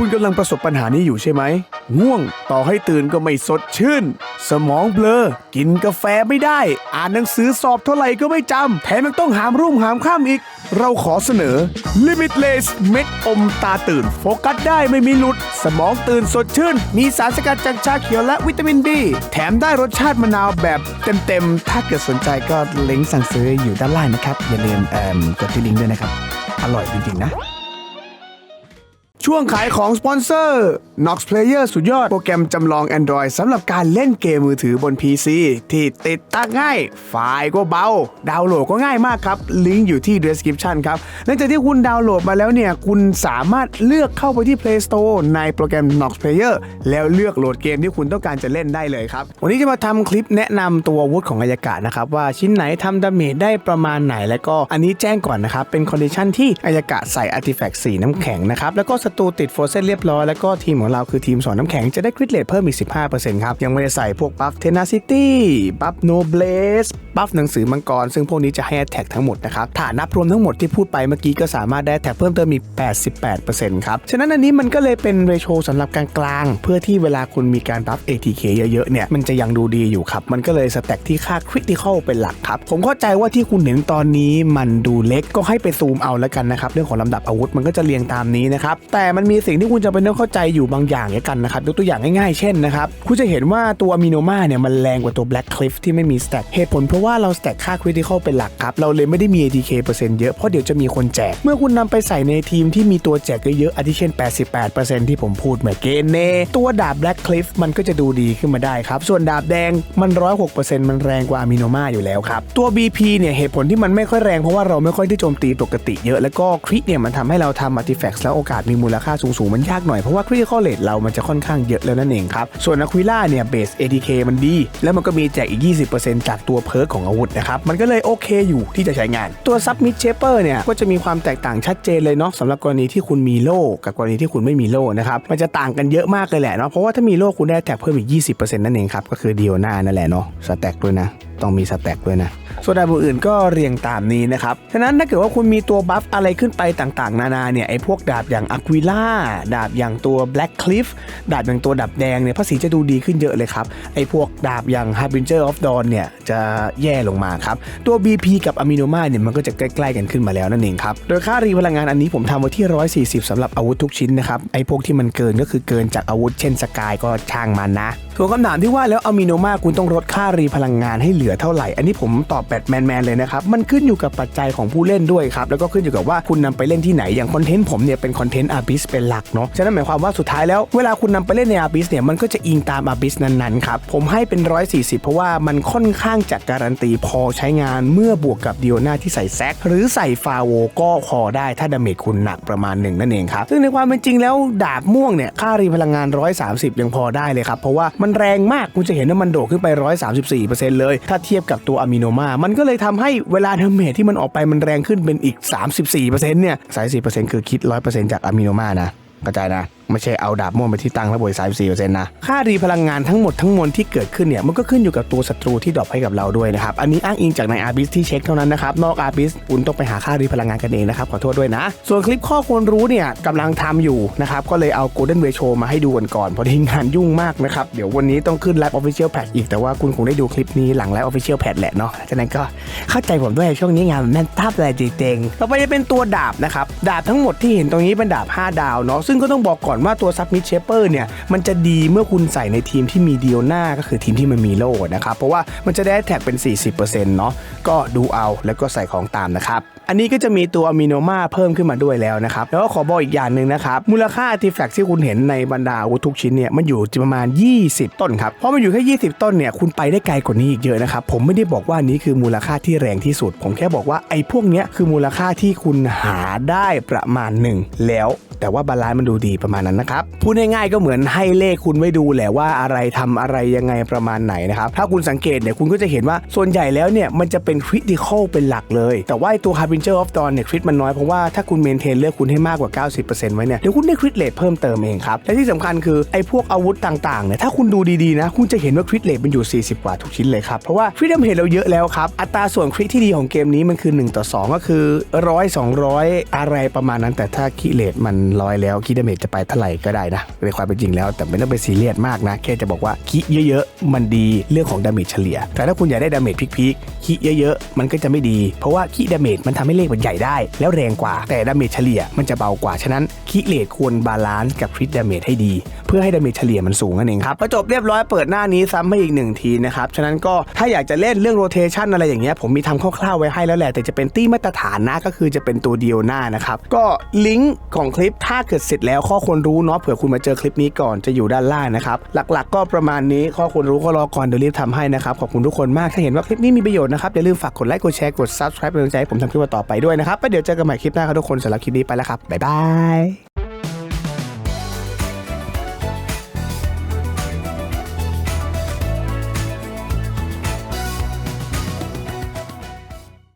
คุณกำลังประสบปัญหานี้อยู่ใช่ไหม ง่วง ต่อให้ตื่นก็ไม่สดชื่น สมองเบลอ กินกาแฟไม่ได้ อ่านหนังสือสอบเท่าไหร่ก็ไม่จำ แถมยังต้องหามรุ่งหามข้ามอีก เราขอเสนอ Limitless เม็ดอมตาตื่น โฟกัสได้ไม่มีหลุด สมองตื่นสดชื่น มีสารสกัดจากชาเขียวและวิตามินดีแถมได้รสชาติมะนาวแบบเต็มๆ ถ้าเกิดสนใจก็ลิงก์สั่งซื้ออยู่ด้านล่างนะครับ อย่าลืมกดที่ลิงก์ด้วยนะครับ อร่อยจริงๆนะ ช่วงขายของสปอนเซอร์ Nox Player สุดยอดโปรแกรมจำลอง Android สำหรับการเล่นเกมมือถือบน PC ที่ติดตั้งง่าย ไฟล์ก็เบา ดาวน์โหลดก็ง่ายมากครับ ลิงก์อยู่ที่ description ครับหลังจากที่คุณดาวน์โหลดมาแล้วเนี่ย คุณสามารถเลือกเข้าไปที่ Play Store ในโปรแกรม Nox Player แล้วเลือกโหลดเกมที่คุณต้องการจะเล่นได้เลยครับ วันนี้จะมาทำคลิปแนะนำตัวอาวุธของอายากาศนะครับว่าชิ้นไหนทำดาเมจได้ประมาณไหน แล้วก็อันนี้แจ้งก่อนนะครับเป็นคอนดิชันที่อายากาศใส่อาร์ติแฟกต์สีน้ำแข็งนะครับแล้วก็ศัตรูติดโฟเซนเรียบร้อยแล้วก็ทีมของเราคือทีมสอนน้ำแข็งจะได้คริตเลทเพิ่มอีก 15%ครับ ยังไม่ได้ใส่พวกบัฟเทนาซิตี้บัฟโนเบลสบัฟหนังสือมังกร ซึ่งพวกนี้จะให้แท็กทั้งหมดนะครับถ้านับรวมทั้งหมดที่พูดไปเมื่อกี้ก็สามารถได้แท็กเพิ่มเติมอีก 88%ครับ ฉะนั้นอันนี้มันก็เลยเป็นเรโชสำหรับกลางๆเพื่อที่เวลาคุณมีการบัฟ ATK เยอะๆเนี่ยมันจะยังดูดีอยู่ครับมันก็เลยสแต็กที่ค่าคริติคอลเป็นหลักครับผมเข้าใจว่าที่คุณเห็นตอนนี้มันดูเล็กก็ให้ไปซูมเอาแล้วกันนะครับเรื่องของลำดับอาวุธมันก็จะเรียงตามนี้นะครับแแต่มันมีสิ่งที่คุณจะเป็นต้องเข้าใจอยู่บางอย่างแล้วกันนะครับยกตัวอย่างง่ายๆ เช่นนะครับ คุณจะเห็นว่าตัวอะมิโนมาเนี่ยมันแรงกว่าตัว Black Cliff ที่ไม่มีสแต็กเหตุผลเพราะว่าเราสแต็กค่าคริติคอลเป็นหลักครับ เราเลยไม่ได้มี ATK เปอร์เซ็นต์เยอะ เพราะเดี๋ยวจะมีคนแจก เมื่อคุณนำไปใส่ในทีมที่มีตัวแจกเยอะๆอาทิเช่น 88%ที่ผมพูดเมื่อเกนเนตัวดาบ Black Cliff มันก็จะดูดีขึ้นมาได้ครับ ส่วนดาบแดงมัน106%มันแรงกว่าอะมิโนมาอยู่แล้วครับตัว BP เนี่ยเหตุผลที่มันไม่ค่อยแรงเพราะว่าเราไม่ค่อยได้โจมตีปกติเยอะแล้วก็คริเนี่ยมันทำให้เราทำอาร์ติแฟกต์แล้วโอกาสมีมูลค่าสูงๆมันยากหน่อย เพราะว่าคริติคอลเลทเรามันจะค่อนข้างเยอะแล้วนั่นเองครับ ส่วนอะควิล่าเนี่ยเบส ATK มันดี แล้วมันก็มีแจกอีก 20%จากตัวเพิร์กของอาวุธนะครับ มันก็เลยโอเคอยู่ที่จะใช้งาน ตัวซับมิดเชเปอร์เนี่ยก็จะมีความแตกต่างชัดเจนเลยเนาะสำหรับกรณีที่คุณมีโล่กับกรณีที่คุณไม่มีโล่นะครับมันจะต่างกันเยอะมากเลยแหละเนาะเพราะว่าถ้ามีโล่คุณได้แท็กเพิ่มอีก 20%นั่นเองครับก็คือเดียวหน้านั่นแหละเนาะสแต็กด้วยนะต้องมีสแต็กด้วยนะ ส่วนดาบอื่นก็เรียงตามนี้นะครับ ฉะนั้นถ้าเกิดว่าคุณมีตัวบัฟอะไรขึ้นไปต่างๆ นานาเนี่ยไอ้พวกดาบอย่างอะควิล่าดาบอย่างตัว Black Cliff ดาบอย่างตัวดาบแดงเนี่ยภาษีจะดูดีขึ้นเยอะเลยครับ ไอ้พวกดาบอย่าง Harbinger of Dawn เนี่ยจะแย่ลงมาครับ ตัว BP กับ Aminoma เนี่ยมันก็จะใกล้ๆกันขึ้นมาแล้วนั่นเองครับ โดยค่ารีพลังงานอันนี้ผมทำไว้ที่ 140สำหรับอาวุธทุกชิ้นนะครับไอ้พวกที่มันเกินก็คือเกินจากอาวุธเช่นสกายก็ช่างมันนะส่วนคำถามที่ว่าแล้วอะมิโนมาคุณต้องลดค่ารีพลังงานให้เหลือเท่าไหร่ อันนี้ผมตอบแบบแมนๆเลยนะครับ มันขึ้นอยู่กับปัจจัยของผู้เล่นด้วยครับ แล้วก็ขึ้นอยู่กับว่าคุณนำไปเล่นที่ไหน อย่างคอนเทนต์ผมเนี่ยเป็นคอนเทนต์อาร์บิสเป็นหลักเนาะ ฉะนั้นหมายความว่าสุดท้ายแล้วเวลาคุณนำไปเล่นในอาร์บิสเนี่ย มันก็จะอิงตามอาร์บิสนั้นๆครับ ผมให้เป็น 140 เพราะว่ามันค่อนข้างจะการันตีพอใช้งานเมื่อบวกกับดิโอนาที่ใส่แซกหรือใส่ฟาโวก็พอได้ถ้าดาเมจคุณหนักประมาณหนึ่งนั่นเองครับ ซึ่งในความเป็นจริงแล้วดาบม่วงเนี่ยค่ารีพลังงาน 130 ยังพอได้เลยครับ เพราะว่ามันแรงมากคุณจะเห็นว่ามันโดดขึ้นไป 134%เลย ถ้าเทียบกับตัวอะมิโนมามันก็เลยทำให้เวลาดาเมจที่มันออกไปมันแรงขึ้นเป็นอีก 34%เนี่ยสาย4%คือคิด 100%จากอะมิโนมานะกระจายนะ ไม่ใช่เอาดาบม่วงไปที่ตั้งแล้วบวก34%นะ ค่ารีพลังงานทั้งหมดทั้งมวลที่เกิดขึ้นเนี่ยมันก็ขึ้นอยู่กับตัวศัตรูที่ดรอปให้กับเราด้วยนะครับ อันนี้อ้างอิงจากในอาร์บิสที่เช็คเท่านั้นนะครับ นอกอาร์บิสคุณต้องไปหาค่ารีพลังงานกันเองนะครับ ขอโทษด้วยนะ ส่วนคลิปข้อควรรู้เนี่ยกำลังทำอยู่นะครับ ก็เลยเอา Golden Way Show มาให้ดูกันก่อนเพราะที่งานยุ่งมากนะครับ เดี๋ยววันนี้ต้องขึ้นไลฟ์ออฟฟิเชียลแพทอีกแต่ว่าคุณคงได้ดูคลิปนี้หลังไลฟ์ออฟฟิเชียลแพทแหละเนาะฉะนั้นก็เข้าใจผมด้วยช่วงนี้งานมันแม่นทับอะไรจริงๆต่อไปจะเป็นตัวดาบนะครับดาบทั้งหมดที่เห็นตรงนี้เป็นดาบ 5 ดาวเนาะซึ่งก็ต้องบอกก่อนว่าตัวซับมิดเชเปอร์เนี่ยมันจะดีเมื่อคุณใส่ในทีมที่มีเดียวหน้าก็คือทีมที่มันมีโล่นะครับ เพราะว่ามันจะได้แท็กเป็น 40%เนาะก็ดูเอาแล้วก็ใส่ของตามนะครับ อันนี้ก็จะมีตัวอะมิโนมาเพิ่มขึ้นมาด้วยแล้วนะครับ แล้วก็ขอบอกอีกอย่างหนึ่งนะครับ มูลค่าอาร์ติแฟกต์ที่คุณเห็นในบรรดาอาวุธทุกชิ้นเนี่ยมันอยู่ประมาณ 20 ต้นครับเพราะมันอยู่แค่20 ต้นเนี่ยคุณไปได้ไกลกว่านี้อีกเยอะนะครับผมไม่ได้บอกว่านี้คือมูลค่าที่แรงที่สุด ผมแค่บอกว่าไอ้พวกเนี้ยคือมูลค่าที่คุณหาได้ประมาณหนึ่งแล้ว แต่ว่าบาลานซ์มันดูดีประมาณนั้นนะครับพูดง่ายๆก็เหมือนให้เลขคุณไว้ดูแหละว่าอะไรทำอะไรยังไงประมาณไหนนะครับถ้าคุณสังเกตเนี่ยคุณก็จะเห็นว่าส่วนใหญ่แล้วเนี่ยมันจะเป็นคริติคอลเป็นหลักเลย แต่ว่าไอ้ตัว Harbinger of Dawn เนี่ยคริตมันน้อยเพราะว่าถ้าคุณเมนเทนเลือกคุณให้มากกว่า 90%ไว้เนี่ยเดี๋ยวคุณได้คริตเลทเพิ่มเติมเองครับและที่สำคัญคือไอ้พวกอาวุธต่างๆเนี่ยถ้าคุณดูดีๆนะคุณจะเห็นว่าคริตเลทมันอยู่ 40 กว่าทุกชิ้นเลยครับเพราะว่าคริตดาเมจเราเยอะแล้วครับอัตราส่วนคริตที่ดีของเกมนี้มันคือ 1 ต่อ 2 ก็คือ 100 200 อะไรประมาณนั้น แต่ถ้าคิเลตมันร้อยแล้วคิดดเมจจะไปถอะไรก็ได้นะในความเป็นจริงแล้ว แต่ไม่ต้องไปซีเรียสมากนะแค่จะบอกว่าคีเยอะๆ มันดีเรื่องของดาเมจเฉลี่ย แต่ถ้าคุณอยากได้ดาเมจพีคๆคีเยอะๆ มันก็จะไม่ดี เพราะว่าคีดาเมจมันทำให้เลขมันใหญ่ได้ แล้วแรงกว่า แต่ดาเมจเฉลี่ยมันจะเบากว่า ฉะนั้นคีเลทควรบาลานซ์กับคริตดาเมจให้ดี เพื่อให้ดาเมจเฉลี่ยมันสูงนั่นเองครับก็จบเรียบร้อยเปิดหน้านี้ซ้ำให้อีกหนึ่งทีนะครับฉะนั้นก็ถ้าอยากจะเล่นเรื่องโรเทชันอะไรอย่างเงี้ยผมมีทำคร่าวๆไว้ให้แล้วแหละแต่จะเป็นตี้มาตรฐานนะก็คือจะเป็นตัวเดียวหน้านะครับก็ลิงก์ของคลิปถ้าเกิดเสร็จแล้วข้อควรรู้เนาะเผื่อคุณมาเจอคลิปนี้ก่อนจะอยู่ด้านล่างนะครับหลักๆ ก็ประมาณนี้ข้อควรรู้ก็รอก่อนเดี๋ยวรีบทำให้นะครับขอบคุณทุกคนมากถ้าเห็นว่าคลิปนี้มีประโยชน์นะครับอย่าลืมฝากกดไลค์กดแชร์กด subscribe เป็นกำลังใจให้ผมทำคลิปต่อไปด้วยนะครับแล้วเดี๋ยวเจอกันใหม่คลิปหน้าครับทุกคนสำหรับคลิปนี้ไปแล้วครับบ๊ายบาย